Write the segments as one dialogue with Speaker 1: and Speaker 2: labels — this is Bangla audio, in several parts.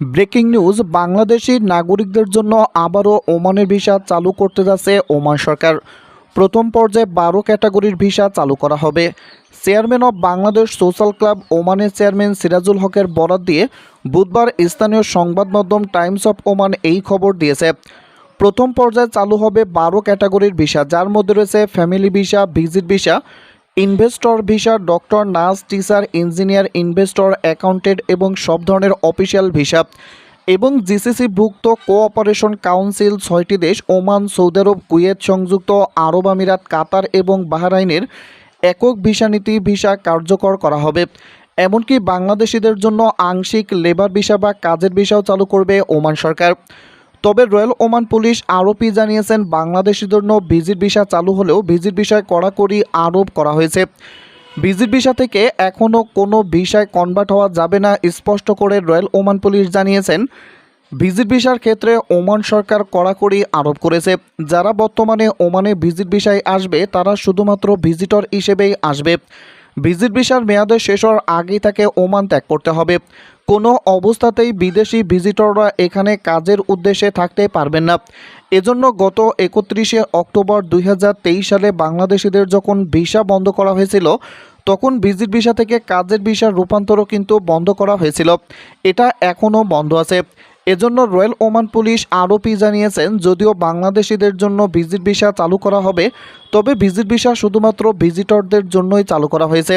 Speaker 1: ব্রেকিং নিউজ, বাংলাদেশি নাগরিকদের জন্য আবারও ওমানের ভিসা চালু করতে যাচ্ছে ওমান সরকার। প্রথম পর্যায়ে বারো ক্যাটাগরির ভিসা চালু করা হবে। Chairman of Bangladesh social club ওমানের চেয়ারম্যান সিরাজুল হকের বরাত দিয়ে বুধবার স্থানীয় সংবাদ মাধ্যম টাইমস অফ ওমান এই খবর দিয়েছে। প্রথম পর্যায়ে চালু হবে বারো ক্যাটাগরির ভিসা, যার মধ্যে রয়েছে family visa, visit visa investor visa, doctor, nurse, teacher, engineer, investor, accountant এবং সব ধরনের অফিসিয়াল ভিসা এবং জিসিসি ভুক্ত কোঅপারেশন কাউন্সিল ছয়টি দেশ, ওমান, সৌদি আরব, কুয়েত সংযুক্ত আরব আমিরাত, কাতার এবং বাহরাইনের একক ভিসা নীতি ভিসা কার্যকর করা হবে। এমনকি বাংলাদেশিদের জন্য আংশিক লেবার ভিসা বা কাজের ভিসাও চালু করবে ওমান সরকার। তবে রয়্যাল ওমান পুলিশ আরোপি জানিয়েছেন বাংলাদেশের জন্য ভিজিট ভিসা চালু হলেও ভিজিট ভিসায় কড়াকড়ি আরোপ করা হয়েছে। ভিজিট ভিসা থেকে এখনও কোনো ভিসায় কনভার্ট হওয়া যাবে না, স্পষ্ট করে রয়্যাল ওমান পুলিশ জানিয়েছেন। ভিজিট ভিসার ক্ষেত্রে ওমান সরকার কড়াকড়ি আরোপ করেছে। যারা বর্তমানে ওমানে ভিজিট ভিসায় আসবে, তারা শুধুমাত্র ভিজিটর হিসেবেই আসবে। ভিজিট ভিসার মেয়াদে শেষ হওয়ার আগেই তাকে ওমান ত্যাগ করতে হবে। কোনো অবস্থাতেই বিদেশি ভিজিটররা এখানে কাজের উদ্দেশ্যে থাকতে পারবেন না। এজন্য গত একত্রিশে অক্টোবর দুই হাজার তেইশ সালে বাংলাদেশিদের যখন ভিসা বন্ধ করা হয়েছিল, তখন ভিজিট ভিসা থেকে কাজের ভিসার রূপান্তরও কিন্তু বন্ধ করা হয়েছিল। এটা এখনও বন্ধ আছে। এজন্য রয়্যাল ওমান পুলিশ আরোপি জানিয়েছেন, যদিও বাংলাদেশিদের জন্য ভিজিট ভিসা চালু করা হবে তবে ভিজিট ভিসা শুধুমাত্র ভিজিটরদের জন্যই চালু করা হয়েছে।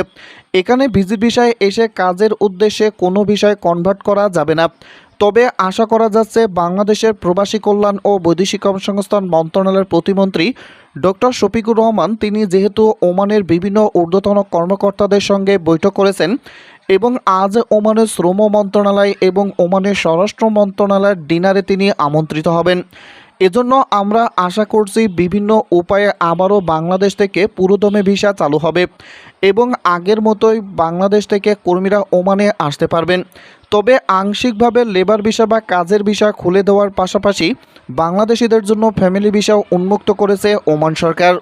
Speaker 1: এখানে ভিজিট ভিসায় এসে কাজের উদ্দেশ্যে কোনো বিষয় কনভার্ট করা যাবে না। তবে আশা করা যাচ্ছে বাংলাদেশের প্রবাসী কল্যাণ ও বৈদেশিক কর্মসংস্থান মন্ত্রণালয়ের প্রতিমন্ত্রী ডক্টর শফিকুর রহমান তিনি যেহেতু ওমানের বিভিন্ন ঊর্ধ্বতন কর্মকর্তাদের সঙ্গে বৈঠক করেছেন এবং আজ ওমানের শ্রম মন্ত্রণালয় এবং ওমানের স্বরাষ্ট্র মন্ত্রণালয়ের ডিনারে তিনি আমন্ত্রিত হবেন। এজন্য আমরা আশা করছি বিভিন্ন উপায়ে আবারও বাংলাদেশ থেকে পুরোদমে ভিসা চালু হবে এবং আগের মতোই বাংলাদেশ থেকে কর্মীরা ওমানে আসতে পারবেন। তবে আংশিকভাবে লেবার ভিসা বা কাজের ভিসা খুলে দেওয়ার পাশাপাশি বাংলাদেশিদের জন্য ফ্যামিলি ভিসাও উন্মুক্ত করেছে ওমান সরকার।